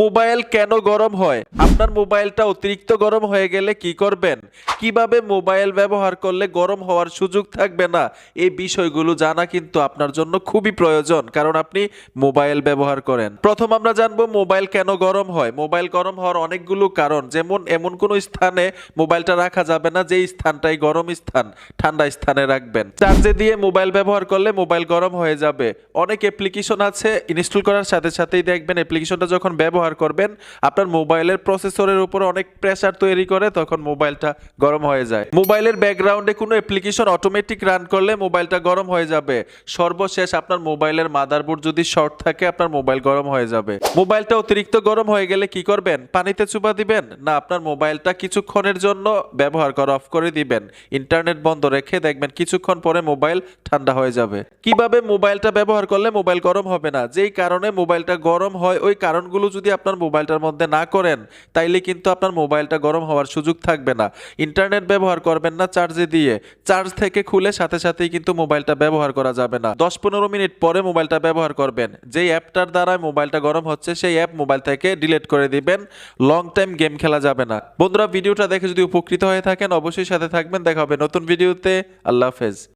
Mobile কেন গরম হয়? আপনার মোবাইলটা অতিরিক্ত গরম হয়ে গেলে কি করবেন? কীভাবে মোবাইল ব্যবহার করলে গরম হওয়ার সুযোগ থাকবে না? এই বিষয়গুলো জানা কিন্তু আপনার জন্য খুবই প্রয়োজন, কারণ আপনি মোবাইল ব্যবহার করেন। প্রথম আমরা জানব মোবাইল কেন গরম হয়? মোবাইল গরম হওয়ার অনেকগুলো কারণ, যেমন এমন কোনো স্থানে মোবাইলটা রাখা যাবে না, যেই স্থানটাই গরম স্থান, ঠান্ডা স্থানে রাখবেন। চার্জে দিয়ে মোবাইল ব্যবহার করলে মোবাইল গরম হয়ে যাবে। অনেক অ্যাপ্লিকেশন আছে ইনস্টল করার সাথে সাথেই দেখবেন অ্যাপ্লিকেশনটা যখন ব্যবহার করবেন। আপনার মোবাইলের প্রসেসরের উপর অনেক প্রেসার তৈরি করে তখন মোবাইলটা গরম হয়ে যায়। মোবাইলের ব্যাকগ্রাউন্ডে কোনো অ্যাপ্লিকেশন অটোমেটিক রান করলে মোবাইলটা গরম হয়ে যাবে। সর্বশেষ আপনার মোবাইলের মাদারবোর্ড যদি শর্ট থাকে, আপনার মোবাইল গরম হয়ে যাবে। মোবাইলটা অতিরিক্ত গরম হয়ে গেলে কি করবেন? পানিতে চুপা দিবেন? না, আপনার মোবাইলটা কিছুক্ষণের জন্য ব্যবহার করা অফ করে দিবেন। ইন্টারনেট বন্ধ রেখে দেখবেন কিছুক্ষণ পরে মোবাইল ঠান্ডা হয়ে যাবে। কীভাবে মোবাইলটা ব্যবহার করলে মোবাইল গরম হবে না? যেই কারণে মোবাইলটা গরম হয়, ওই কারণগুলো যদি আপনার মোবাইলটার মধ্যে না করেন, তাইলে কিন্তু আপনার মোবাইলটা গরম হওয়ার সুযোগ থাকবে না। ইন্টারনেট ব্যবহার করবেন না চার্জে দিয়ে। চার্জ থেকে খুলে সাথে সাথেই কিন্তু মোবাইলটা ব্যবহার করা যাবে না। দশ পনেরো মিনিট পরে মোবাইলটা ব্যবহার করবেন। যেই অ্যাপটার দ্বারা মোবাইলটা গরম হচ্ছে, সেই অ্যাপ মোবাইল থেকে ডিলিট করে দিবেন। লং টাইম গেম খেলা যাবে না। বন্ধুরা, ভিডিওটা দেখে যদি উপকৃত হয়ে থাকেন, অবশ্যই সাথে থাকবেন। দেখা হবে নতুন ভিডিওতে। আল্লাহ হাফেজ।